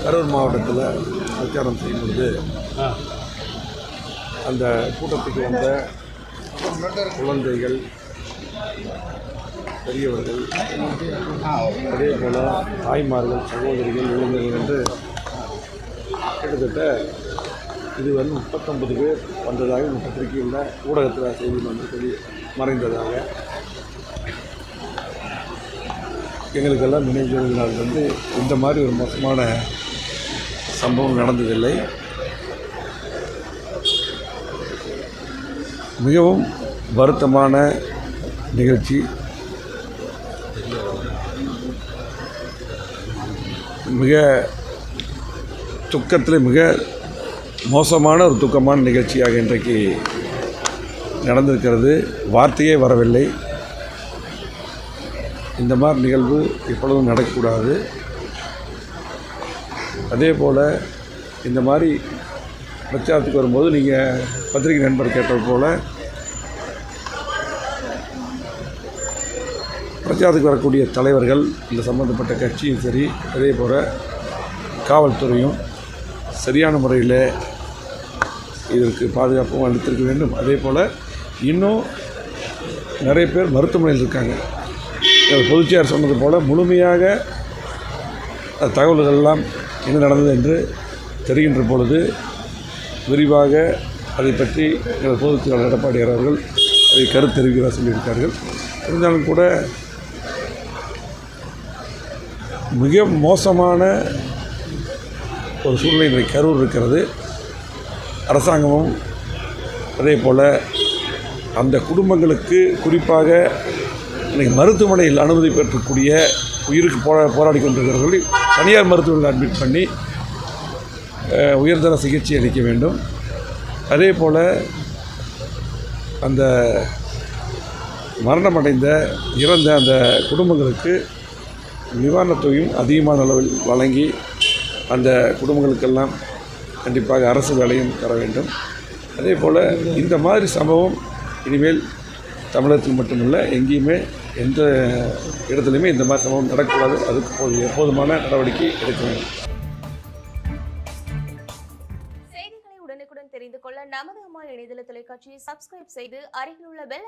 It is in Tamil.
கரூர் மாவட்டத்தில் பிரச்சாரம் செய்யும் பொழுது அந்த கூட்டத்துக்கு வந்த குழந்தைகள் பெரியவர்கள் அதே போல் தாய்மார்கள் சகோதரிகள் இளைஞர்கள் என்று கிட்டத்தட்ட இது வந்து முப்பத்தொன்பது பேர் வந்ததாக இந்த பத்திரிகையில் ஊடகத்தில் செய்தி வந்து சொல்லி மறைந்ததாக எங்களுக்கெல்லாம் நினைவு நாள் வந்து இந்த மாதிரி ஒரு மோசமான சம்பவம் நடந்ததில்லை. மிகவும் வருத்தமான நிகழ்ச்சி. மிக துக்கத்தில் மிக மோசமான ஒரு துக்கமான நிகழ்ச்சியாக இன்றைக்கு நடந்திருக்கிறது. வார்த்தையே வரவில்லை. இந்த மாதிரி நிகழ்வு எப்பொழுதும் நடக்கக்கூடாது. அதே போல் இந்த மாதிரி பிரச்சாரத்துக்கு வரும்போது நீங்கள் பத்திரிகை நண்பர் கேட்டது போல் பிரச்சாரத்துக்கு வரக்கூடிய தலைவர்கள் இந்த சம்மந்தப்பட்ட கட்சியும் சரி அதே போல் காவல்துறையும் சரியான முறையில் இதற்கு பாதுகாப்பும் அளித்திருக்க வேண்டும். அதே போல் இன்னும் நிறைய பேர் மருத்துவமனையில் இருக்காங்க. அது சொன்னது போல் முழுமையாக அந்த தகவல்கள் எல்லாம் என்ன நடந்தது என்று தெரிகின்ற பொழுது விரிவாக அதை பற்றி எங்கள் பொதுச் செயலாளர் எடப்பாடி அவர்கள் அதை கருத்து தெரிவிக்கிறார் சொல்லியிருக்கார்கள். இருந்தாலும் கூட மிக மோசமான ஒரு சூழ்நிலை இன்றைக்கு கரூர் இருக்கிறது. அரசாங்கமும் அதே போல் அந்த குடும்பங்களுக்கு குறிப்பாக இன்றைக்கி மருத்துவமனையில் அனுமதி பெற்றக்கூடிய உயிருக்கு போரா போராடி கொண்டிருக்கிறவர்களை தனியார் மருத்துவமனையில் அட்மிட் பண்ணி உயர்தர சிகிச்சை அளிக்க வேண்டும். அதே போல் அந்த மரணமடைந்த இறந்த அந்த குடும்பங்களுக்கு நிவாரணத் தொகையும் அதிகமான அளவில் வழங்கி அந்த குடும்பங்களுக்கெல்லாம் கண்டிப்பாக அரசு வேலையும் தர வேண்டும். அதே போல் இந்த மாதிரி சம்பவம் இனிமேல் தமிழகத்தில் மட்டுமல்ல எங்கேயுமே எந்த இடத்துலையுமே இந்த மாதிரி சம்பவம் நடக்கக்கூடாது. அதுக்கு எப்போதுமான நடவடிக்கை எடுக்க வேண்டும். செய்திகளை உடனுக்குடன் தெரிந்து கொள்ள நமது அம்மா இணையதள தொலைக்காட்சியை சப்ஸ்கிரைப் செய்து அருகில் உள்ள பெல்